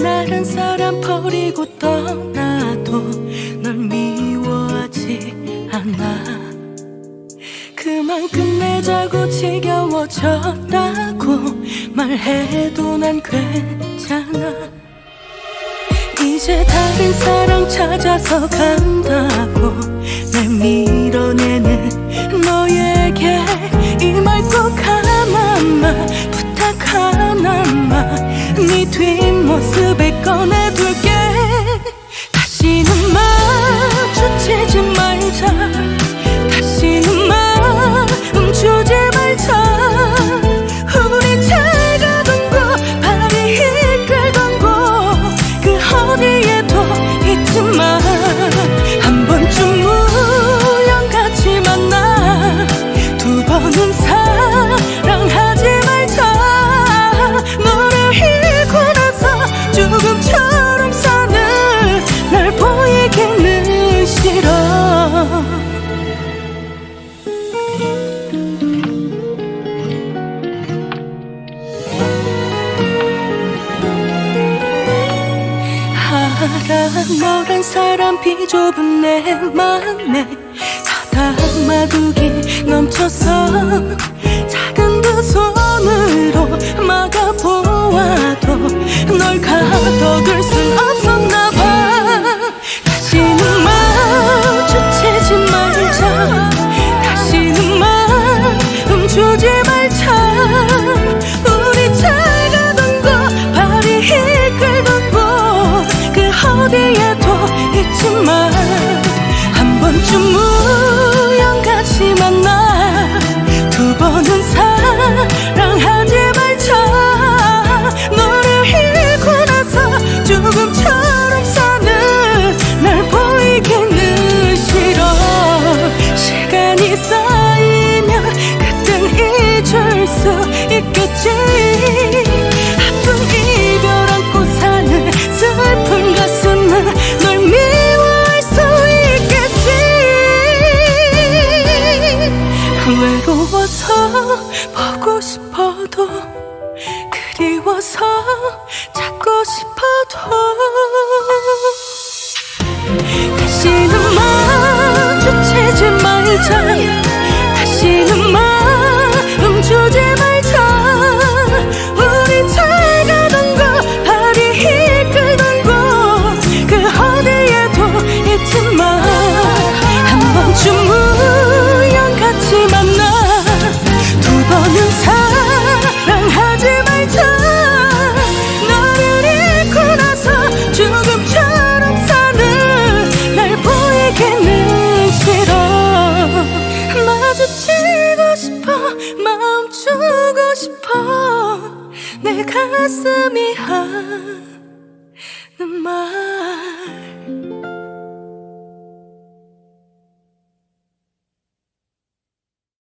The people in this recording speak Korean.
나란 사람 버리고 떠나도 널 미워하지 않아. 그만 끝내자고 지겨워졌다고 말해도 난 괜찮아. 이제 다른 사랑 찾아서 간다고 날 밀어내는 너에게 이 말 꼭 하나만 부탁 하나만 네 뒷모습을 꺼내둘게. 다시는 마주치지 말자. 다시는 마음 주지 말자. 우리 잘 가던 곳 발이 이끌던 곳 그 어디에도 너란 사람 비좁은 내 맘에 다 담아두기 넘쳐서 작은 두 손으로 막 있겠지. 아픈 이별 안고 사는 슬픈 가슴은 널 미워할 수 있겠지. 외로워서 보고 싶어도 그리워서 찾고 싶어도 다시는 마주치지 말자 주고 싶어 내 가슴이 말